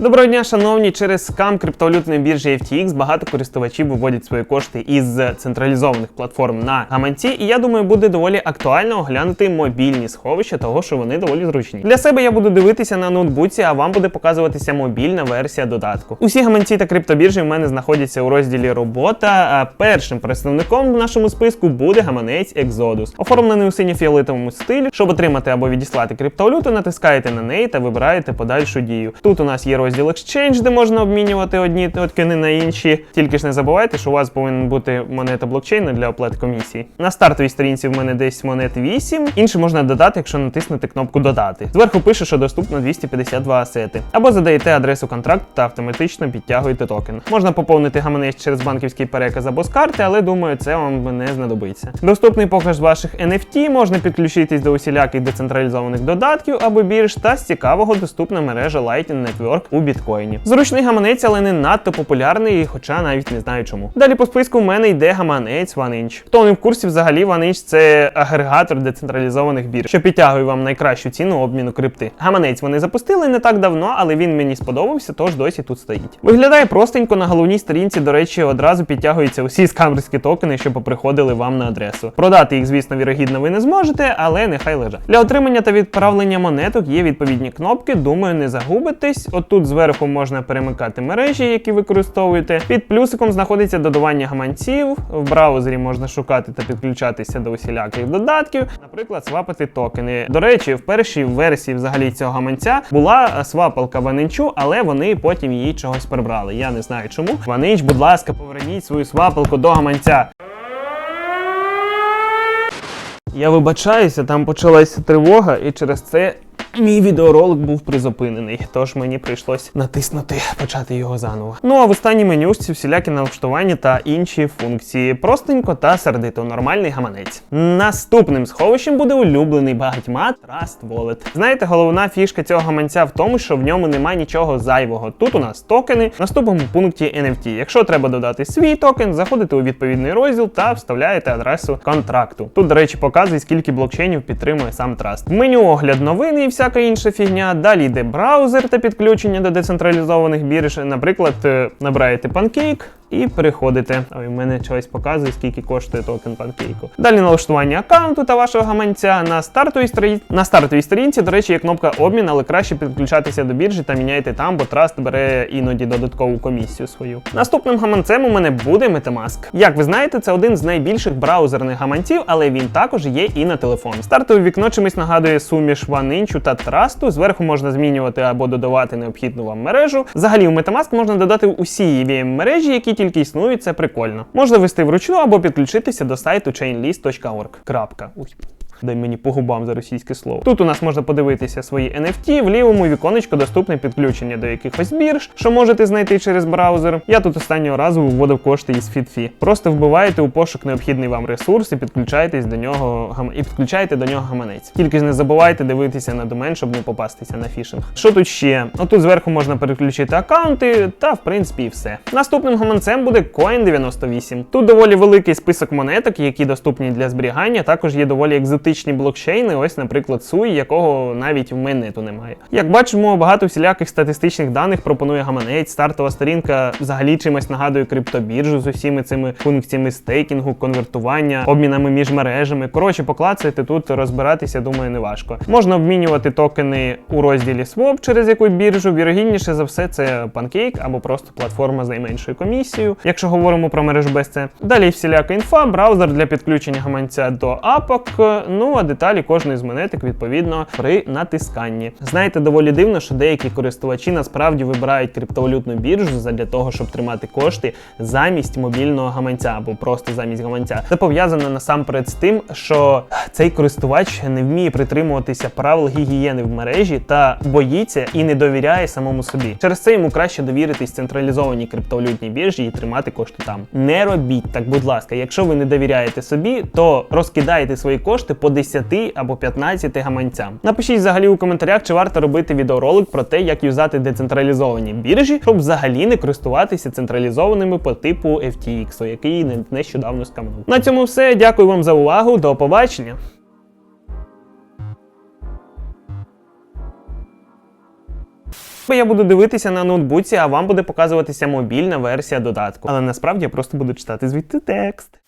Доброго дня, шановні. Через скам криптовалютної біржі FTX багато користувачів виводять свої кошти із централізованих платформ на гаманці, і я думаю, буде доволі актуально оглянути мобільні сховища, того що вони доволі зручні. Для себе я буду дивитися на ноутбуці, а вам буде показуватися мобільна версія додатку. Усі гаманці та криптобіржі в мене знаходяться у розділі робота. А першим представником в нашому списку буде гаманець Exodus, оформлений у синьо-фіолетовому стилі. Щоб отримати або відіслати криптовалюту, натискаєте на неї та вибираєте подальшу дію. Тут у нас є розділ Exchange, де можна обмінювати одні токени на інші. Тільки ж не забувайте, що у вас повинен бути монета блокчейну для оплати комісії. На стартовій сторінці в мене десь монет 8. Інше можна додати, якщо натиснути кнопку Додати. Зверху пише, що доступно 252 асети. Або задаєте адресу контракту та автоматично підтягуєте токен. Можна поповнити гаманець через банківський переказ або з карти, але думаю, це вам не знадобиться. Доступний показ ваших NFT, можна підключитись до усіляких децентралізованих додатків або бірж та з цікавого доступна мережа Lightning Network у біткоїні. Зручний гаманець, але не надто популярний, хоча навіть не знаю чому. Далі по списку в мене йде гаманець OneInch. Хто не в курсі, взагалі OneInch – це агрегатор децентралізованих бірж, що підтягує вам найкращу ціну обміну крипти. Гаманець вони запустили не так давно, але він мені сподобався, тож досі тут стоїть. Виглядає простенько на головній сторінці, до речі, одразу підтягуються усі скамерські токени, що поприходили вам на адресу. Продати їх, звісно, вірогідно, ви не зможете, але нехай лежать. Для отримання та відправлення монеток є відповідні кнопки. Думаю, не загубитесь. Отут зверху можна перемикати мережі, які використовуєте. Під плюсиком знаходиться додавання гаманців. В браузері можна шукати та підключатися до усіляких додатків, наприклад, свапати токени. До речі, в першій версії взагалі цього гаманця була е, свапалка Ванинчу, але вони потім її чогось прибрали. Я не знаю чому. Ванич, будь ласка, поверніть свою свапалку до гаманця. Я вибачаюся, там почалася тривога, і через це мій відеоролик був призупинений, тож мені прийшлось натиснути почати його заново. Ну а в останній менюшці всілякі налаштування та інші функції. Простенько та сердито, нормальний гаманець. Наступним сховищем буде улюблений багатьма Trust Wallet. Знаєте, головна фішка цього гаманця в тому, що в ньому немає нічого зайвого. Тут у нас токени, в наступному пункті NFT. Якщо треба додати свій токен, заходите у відповідний розділ та вставляєте адресу контракту. Тут, до речі, показує, скільки блокчейнів підтримує сам Trust. Меню огляд новини і всяка інша фігня. Далі йде браузер та підключення до децентралізованих бірж. Наприклад, е, набираєте Pancake, і переходите. Ой, в мене чогось показує, скільки коштує токен панкейку. Далі налаштування аккаунту та вашого гаманця. На стартовій сторінці, на стартовій сторінці, до речі, є кнопка обмін, але краще підключатися до біржі та міняйте там, бо Trust бере іноді додаткову комісію свою. Наступним гаманцем у мене буде Metamask. Як ви знаєте, це один з найбільших браузерних гаманців, але він також є і на телефон. Стартове вікно чимось нагадує суміш OneInch та Trust. Зверху можна змінювати або додавати необхідну вам мережу. Взагалі, у Metamask можна додати усі EVM мережі, які тільки існують, це прикольно. Можна вести вручну або підключитися до сайту chainlist.org. Крапка. Дай мені по губам за російське слово. Тут у нас можна подивитися свої NFT, в лівому віконечку доступне підключення до якихось бірж, що можете знайти через браузер. Я тут останнього разу виводив кошти із FitFi. Просто вбиваєте у пошук необхідний вам ресурс і підключаєтесь до нього і підключаєте до нього гаманець. Тільки ж не забувайте дивитися на домен, щоб не попастися на фішинг. Що тут ще? Отут зверху можна переключити аккаунти, та в принципі і все. Наступним гаманцем буде Coin98. Тут доволі великий список монеток, які доступні для зберігання. Також є доволі екзотичні блокчейни. Ось, наприклад, SUI, якого навіть в мене то немає. Як бачимо, багато всіляких статистичних даних пропонує гаманець. Стартова сторінка взагалі чимось нагадує криптобіржу з усіми цими функціями стейкінгу, конвертування, обмінами між мережами. Коротше, поклацати тут розбиратися, думаю, не важко. Можна обмінювати токени у розділі Swap через яку біржу. Вірогідніше за все, це Pancake або просто платформа з найменшою комісією, якщо говоримо про мережу BSC. Далі всіляка інфа, браузер для підключення гаманця до апок. Ну а деталі кожної з монеток відповідно при натисканні. Знаєте, доволі дивно, що деякі користувачі насправді вибирають криптовалютну біржу для того, щоб тримати кошти замість мобільного гаманця або просто замість гаманця. Це пов'язано насамперед з тим, що цей користувач не вміє притримуватися правил гігієни в мережі та боїться і не довіряє самому собі. Через це йому краще довіритись централізованій криптовалютній біржі і тримати кошти там. Не робіть так, будь ласка. Якщо ви не довіряєте собі, то розкидайте свої кошти по 10 або 15 гаманцям. Напишіть взагалі у коментарях, чи варто робити відеоролик про те, як юзати децентралізовані біржі, щоб взагалі не користуватися централізованими по типу FTX, який не- нещодавно скамнув. На цьому все. Дякую вам за увагу. До побачення. Я буду дивитися на ноутбуці, а вам буде показуватися мобільна версія додатку. Але насправді я просто буду читати звідти текст.